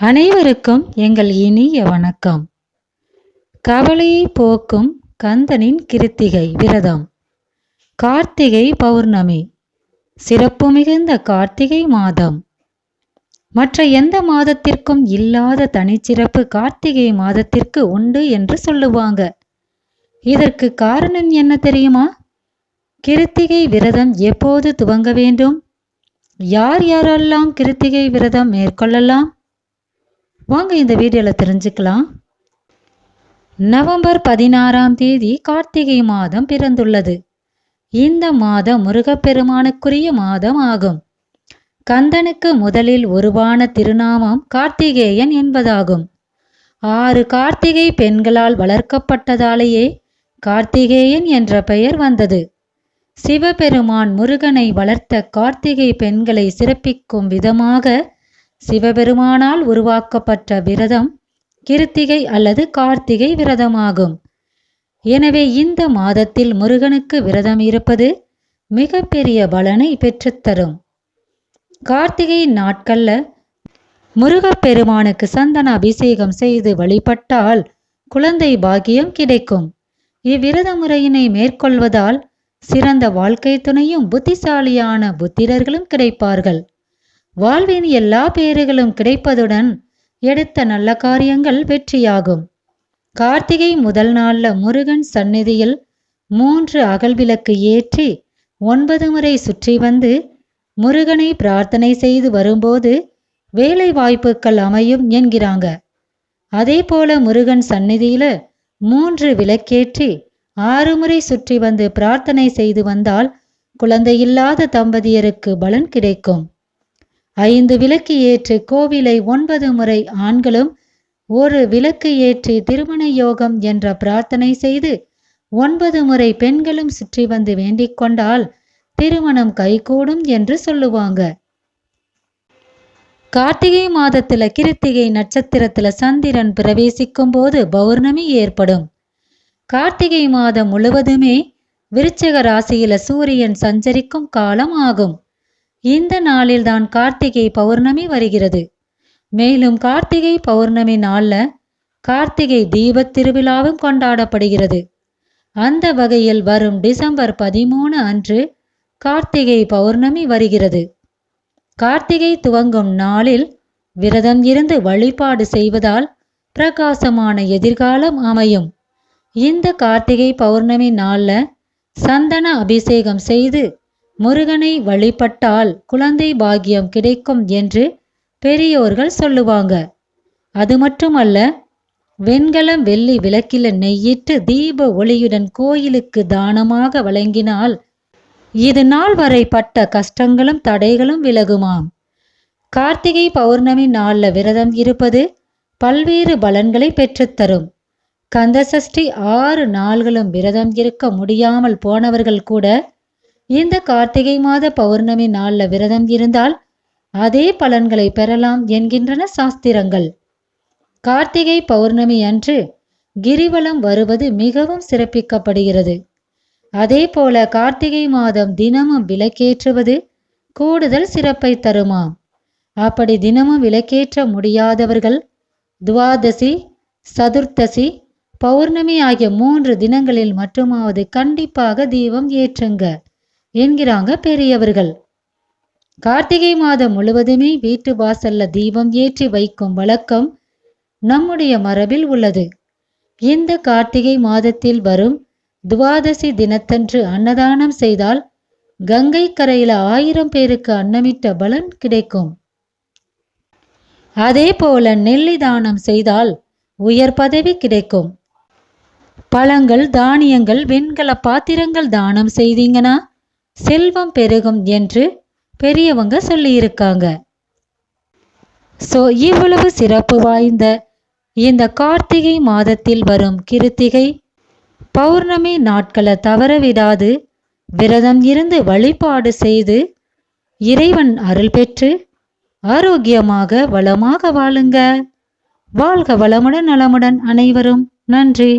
அனைவருக்கும் எங்கள் இனிய வணக்கம். கவலையை போக்கும் கந்தனின் கிருத்திகை விரதம். கார்த்திகை பௌர்ணமி சிறப்பு மிகுந்த கார்த்திகை மாதம். மற்ற எந்த மாதத்திற்கும் இல்லாத தனிச்சிறப்பு கார்த்திகை மாதத்திற்கு உண்டு என்று சொல்லுவாங்க. இதற்கு காரணம் என்ன தெரியுமா? கிருத்திகை விரதம் எப்போது துவங்க வேண்டும்? யார் யாரெல்லாம் கிருத்திகை விரதம் மேற்கொள்ளலாம்? வாங்க இந்த வீடியோவில் தெரிஞ்சுக்கலாம். நவம்பர் பதினாறாம் தேதி கார்த்திகை மாதம் பிறந்துள்ளது. இந்த மாதம் முருகப்பெருமானுக்குரிய மாதம் ஆகும். கந்தனுக்கு முதலில் உருவான திருநாமம் கார்த்திகேயன் என்பதாகும். ஆறு கார்த்திகை பெண்களால் வளர்க்கப்பட்டதாலேயே கார்த்திகேயன் என்ற பெயர் வந்தது. சிவபெருமான் முருகனை வளர்த்த கார்த்திகை பெண்களை சிறப்பிக்கும் விதமாக சிவபெருமானால் உருவாக்கப்பட்ட விரதம் கிருத்திகை அல்லது கார்த்திகை விரதமாகும். எனவே இந்த மாதத்தில் முருகனுக்கு விரதம் இருப்பது மிகப்பெரிய பலனை பெற்றுத்தரும். கார்த்திகை நாட்கள்ல முருகப்பெருமானுக்கு சந்தன அபிஷேகம் செய்து வழிபட்டால் குழந்தை பாக்கியம் கிடைக்கும். இவ்விரத முறையினை மேற்கொள்வதால் சிறந்த வாழ்க்கை துணையும் புத்திசாலியான புத்திரர்களும் கிடைப்பார்கள். வாழ்வின் எல்லா பேறுகளும் கிடைப்பதுடன் எடுத்த நல்ல காரியங்கள் வெற்றியாகும். கார்த்திகை முதல் நாள்ல முருகன் சந்நிதியில் மூன்று அகல் விளக்கு ஏற்றி ஒன்பது முறை சுற்றி வந்து முருகனை பிரார்த்தனை செய்து வரும்போது வேலை வாய்ப்புகள் அமையும் என்கிறாங்க. அதே போல முருகன் சந்நிதியில மூன்று விளக்கேற்றி ஆறு முறை சுற்றி வந்து பிரார்த்தனை செய்து வந்தால் குழந்தையில்லாத தம்பதியருக்கு பலன் கிடைக்கும். ஐந்து விளக்கு ஏற்று கோவிலை ஒன்பது முறை ஆண்களும் ஒரு விளக்கு ஏற்றி திருமண யோகம் என்ற பிரார்த்தனை செய்து ஒன்பது முறை பெண்களும் சுற்றி வந்து வேண்டிக் கொண்டால் திருமணம் கைகூடும் என்று சொல்லுவாங்க. கார்த்திகை மாதத்துல கிருத்திகை நட்சத்திரத்துல சந்திரன் பிரவேசிக்கும் போது பௌர்ணமி ஏற்படும். கார்த்திகை மாதம் முழுவதுமே விருச்சக ராசியில சூரியன் சஞ்சரிக்கும் காலம் ஆகும். இந்த நாளில்தான் கார்த்திகை பௌர்ணமி வருகிறது. மேலும் கார்த்திகை பௌர்ணமி நாளில் கார்த்திகை தீபத் திருவிழாவும் கொண்டாடப்படுகிறது. அந்த வகையில் வரும் டிசம்பர் பதிமூணு அன்று கார்த்திகை பௌர்ணமி வருகிறது. கார்த்திகை துவங்கும் நாளில் விரதம் இருந்து வழிபாடு செய்வதால் பிரகாசமான எதிர்காலம் அமையும். இந்த கார்த்திகை பௌர்ணமி நாளில் சந்தன அபிஷேகம் செய்து முருகனை வழிபட்டால் குழந்தை பாக்கியம் கிடைக்கும் என்று பெரியோர்கள் சொல்லுவாங்க. அது மட்டுமல்ல வெண்கலம் வெள்ளி விளக்கில நெய்யிட்டு தீப ஒளியுடன் கோயிலுக்கு தானமாக வழங்கினால் இது நாள் வரை பட்ட கஷ்டங்களும் தடைகளும் விலகுமாம். கார்த்திகை பௌர்ணமி நாளில் விரதம் இருப்பது பல்வேறு பலன்களை பெற்றுத்தரும். கந்தசஷ்டி ஆறு நாள்களும் விரதம் இருக்க முடியாமல் போனவர்கள் கூட இந்த கார்த்திகை மாத பௌர்ணமி நாள்ல விரதம் இருந்தால் அதே பலன்களை பெறலாம் என்கின்றன சாஸ்திரங்கள். கார்த்திகை பௌர்ணமி அன்று கிரிவலம் வருவது மிகவும் சிறப்பிக்கப்படுகிறது. அதே போல கார்த்திகை மாதம் தினமும் விளக்கேற்றுவது கூடுதல் சிறப்பை தருமாம் அப்படி தினமும் விளக்கேற்ற முடியாதவர்கள் துவாதசி சதுர்த்தசி பௌர்ணமி ஆகிய மூன்று தினங்களில் மட்டுமாவது கண்டிப்பாக தீபம் ஏற்றுங்க. என்கிறாங்க பெரியவர்கள். கார்த்திகை மாதம் முழுவதுமே வீட்டு வாசல்ல தீபம் ஏற்றி வைக்கும் வழக்கம் நம்முடைய மரபில் உள்ளது. இந்த கார்த்திகை மாதத்தில் வரும் துவாதசி தினத்தன்று அன்னதானம் செய்தால் கங்கை கரையில ஆயிரம் பேருக்கு அன்னமிட்ட பலன் கிடைக்கும். அதே போல நெல்லி தானம் செய்தால் உயர் பதவி கிடைக்கும். பழங்கள் தானியங்கள் வெண்கல பாத்திரங்கள் தானம் செய்தீங்கன்னா செல்வம் பெருகும் என்று பெரியவங்க சொல்லியிருக்காங்க. ஸோ இவ்வளவு சிறப்பு வாய்ந்த இந்த கார்த்திகை மாதத்தில் வரும் கிருத்திகை பௌர்ணமி நாட்களை தவற விடாது விரதம் இருந்து வழிபாடு செய்து இறைவன் அருள் பெற்று ஆரோக்கியமாக வளமாக வாழுங்க. வாழ்க வளமுடன் நலமுடன் அனைவரும். நன்றி.